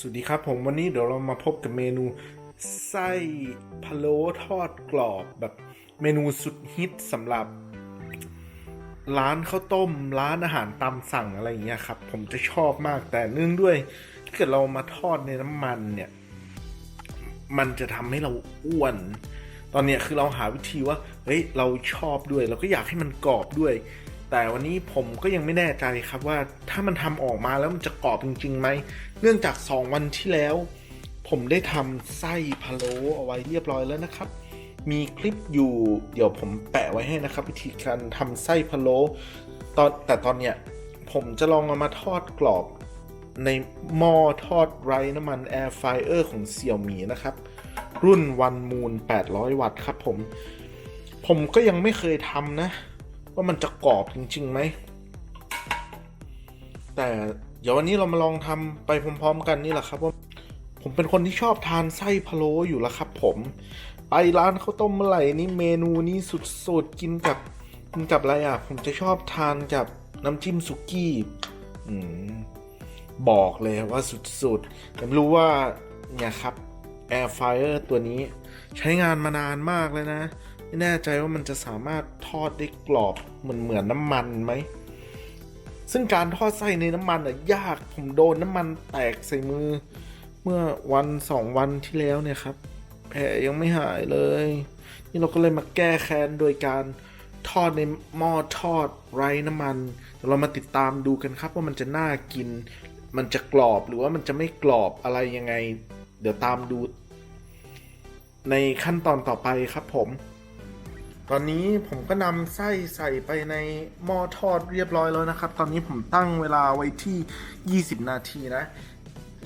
สวัสดีครับผมวันนี้เดี๋ยวเรามาพบกับเมนูไส้พะโล้ทอดกรอบแบบเมนูสุดฮิตสำหรับ ร้านข้าวต้ม ร้านอาหารตามสั่งอะไรอย่างเงี้ยครับ ผมจะชอบมากแต่เนื่องด้วยถ้าเกิดเรามาทอดในน้ำมันเนี่ย มันจะทำให้เราอ้วน ตอนเนี้ยคือเราหาวิธีว่าเฮ้ยเราชอบด้วย เราก็อยากให้มันกรอบด้วย แต่วันนี้ผมก็ยังไม่แน่ใจครับว่าถ้ามันทำออกมาแล้วมันจะกรอบจริงๆไหม เนื่องจาก 2 วันที่แล้ว ผมได้ทำไส้พะโล้เอาไว้เรียบร้อยแล้วนะครับ มีคลิปอยู่เดี๋ยวผมแปะไว้ให้นะครับ วิธีการทำไส้พะโล้ตอนแต่ตอนเนี้ยผมจะลองเอามาทอดกรอบในหม้อทอดไร้น้ำมัน Air Fryer ของเสี่ยวหมีนะครับ รุ่นวันมูล800 วัตต์ครับผม ผมก็ยังไม่เคยทำนะ ว่ามันจะกรอบจริงๆไหม แต่เดี๋ยววันนี้เรามาลองทำไปพร้อม ๆ กันนี่แหละครับว่าผมเป็นคนที่ชอบทานไส้พะโล้อยู่แล้วครับผม ไปร้านข้าวต้มเมื่อไหร่นี่เมนูนี้สุดๆกินกับกินกับอะไรอะ ผมจะชอบทานกับน้ำจิ้มสุกี้อบอกเลยว่าสุดๆแต่ไม่รู้ว่าเนี่ยครับ Air Fryer ตัวนี้ใช้งานมานานมากเลยนะ ไม่แน่ใจว่ามันจะสามารถทอดได้กรอบเหมือนเหมือนน้ำมันไหม ซึ่งการทอดไส้ในน้ำมันอะยากผมโดนน้ำมันแตกใส่มือ เมื่อวันสองวันที่แล้วเนี่ยครับ แผลยังไม่หายเลย นี่เราก็เลยมาแก้แค้นโดยการทอดในหม้อทอดไร้น้ำมันเดี๋ยวเรามาติดตามดูกันครับว่ามันจะน่ากิน มันจะกรอบหรือว่ามันจะไม่กรอบอะไรยังไง เดี๋ยวตามดู ในขั้นตอนต่อไปครับผม ตอนนี้ผมก็นำไส้ใส่ไปในหม้อทอดเรียบร้อยแล้วนะครับ ตอนนี้ผมตั้งเวลาไว้ที่ 20 นาทีนะ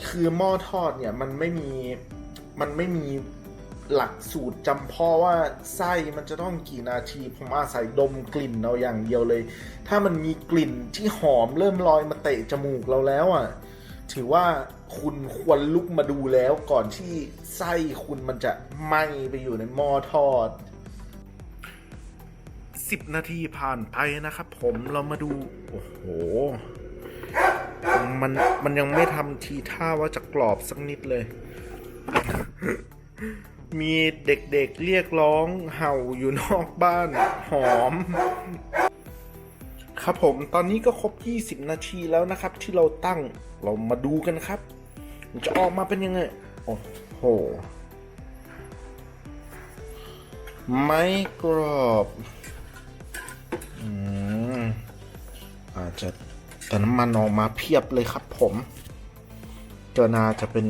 คือหม้อทอดเนี่ยมันไม่มีมันไม่มีหลักสูตรจำเพาะว่าไส้มันจะต้องกี่นาที ผมอาศัยดมกลิ่นเอาอย่างเดียวเลย ถ้ามันมีกลิ่นที่หอมเริ่มลอยมาเตะจมูกเราแล้วอะถือว่าคุณควรลุกมาดูแล้วก่อนที่ไส้คุณมันจะไหม้ไปอยู่ในหม้อทอด 10 นาทีผ่านไปนะครับ ผมเรามาดู โอ้โห มันมันยังไม่ทำทีท่าว่าจะกรอบสักนิดเลย มีเด็กๆเเรียกร้องเห่าอยู่นอกบ้าน หอม ครับผมตอนนี้ก็ครบ 20 นาทีแล้วนะครับ ที่เราตั้งเรามาดูกันครับ มันจะออกมาเป็นยังไง โอ้โหไม่กรอบ จะแต่น้ำมันออกมาเพียบเลยครับผมก็น่าจะเป็น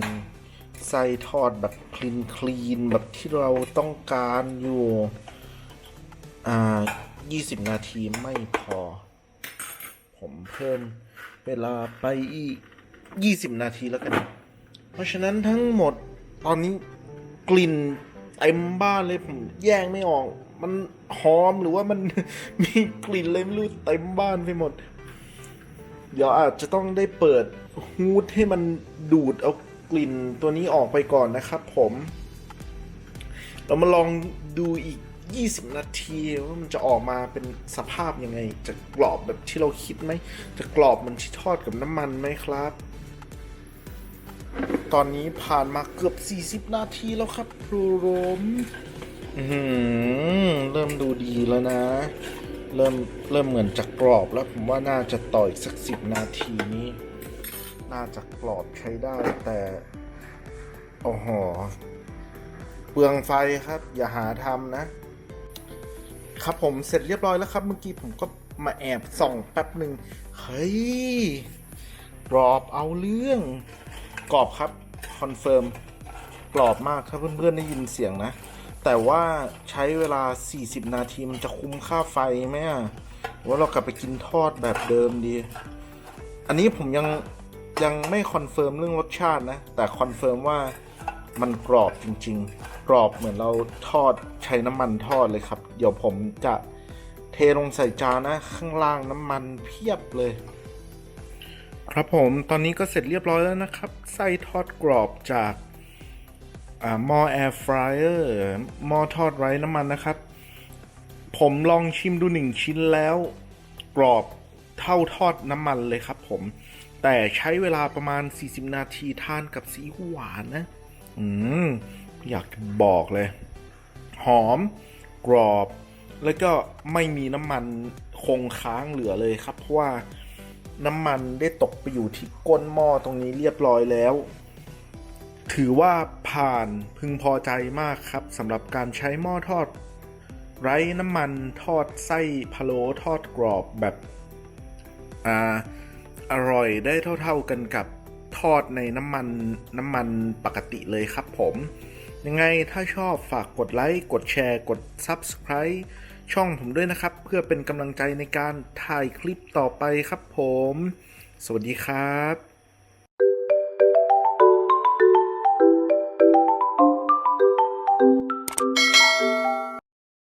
ไส้ทอดแบบคลีนคลีนแบบที่เราต้องการอยู่ อ่า 20 นาทีไม่พอ ผมเพิ่มเวลาไปอีก 20 นาทีแล้วกัน เพราะฉะนั้นทั้งหมดตอนนี้กลิ่นเต็มบ้านเลยผมแยกไม่ออก มันหอมหรือว่ามันมีกลิ่นเลยไม่รู้เต็มบ้านไปหมด เดี๋ยวอาจจะต้องได้เปิดฮูดให้มันดูดเอากลิ่นตัวนี้ออกไปก่อนนะครับผม เรามาลองดูอีก 20 นาทีว่ามันจะออกมาเป็นสภาพยังไง จะกรอบแบบที่เราคิดไหม จะกรอบเหมันที่ทอดกับน้ำมันไหมครับ ตอนนี้ผ่านมาเกือบ 40 นาทีแล้วครับครูรมเริ่มดูดีแล้วนะ เริ่มเริ่มเหมือนจะกรอบแล้วผมว่าน่าจะต่ออีกสักสิบนาทีนี้ น่าจะกรอบใช้ได้แต่โอ้โหเปลืองไฟครับ อย่าหาทำนะ ครับผมเสร็จเรียบร้อยแล้วครับเมื่อกี้ผมก็มาแอบส่องแป๊บหนึ่งเฮ้ยกรอบเอาเรื่องกรอบครับ คอนเฟิร์มกรอบมากถ้าเพื่อนๆได้ยินเสียงนะ แต่ว่าใช้เวลา 40 นาทีมันจะคุ้มค่าไฟไหมว่าเรากลับไปกินทอดแบบเดิมดี อันนี้ผมยังยังไม่คอนเฟิร์มเรื่องรสชาตินะ แต่คอนเฟิร์มว่ามันกรอบจริง ๆ กรอบเหมือนเราทอดใช้น้ำมันทอดเลยครับ เดี๋ยวผมจะเทลงใส่จานนะ ข้างล่างน้ำมันเพียบเลย ครับผมตอนนี้ก็เสร็จเรียบร้อยแล้วนะครับ ไส้ทอดกรอบจาก หม้อแอร์ฟรายเออร์หม้อทอดไร้น้ำมันนะครับ ผมลองชิมดูหนึ่งชิ้นแล้ว กรอบเท่าทอดน้ำมันเลยครับผมแต่ใช้เวลาประมาณ 40 นาทีทานกับซีอิ๊วหวานนะ อืม อยากจะบอกเลย หอม กรอบ แล้วก็ไม่มีน้ำมันคงค้างเหลือเลยครับ เพราะว่าน้ำมันได้ตกไปอยู่ที่ก้นหม้อตรงนี้เรียบร้อยแล้ว ถือว่า ผ่านพึงพอใจมากครับสำหรับการใช้หม้อทอด ไร้น้ำมันทอดไส้พะโล้ทอดกรอบแบบอ่าอร่อยได้เท่า ๆกันกับทอดในน้ำมันน้ำมันปกติเลยครับผม ยังไงถ้าชอบฝากกดไลค์กดแชร์ กด Subscribe ช่องผมด้วยนะครับ เพื่อเป็นกำลังใจในการถ่ายคลิปต่อไปครับผม สวัสดีครับ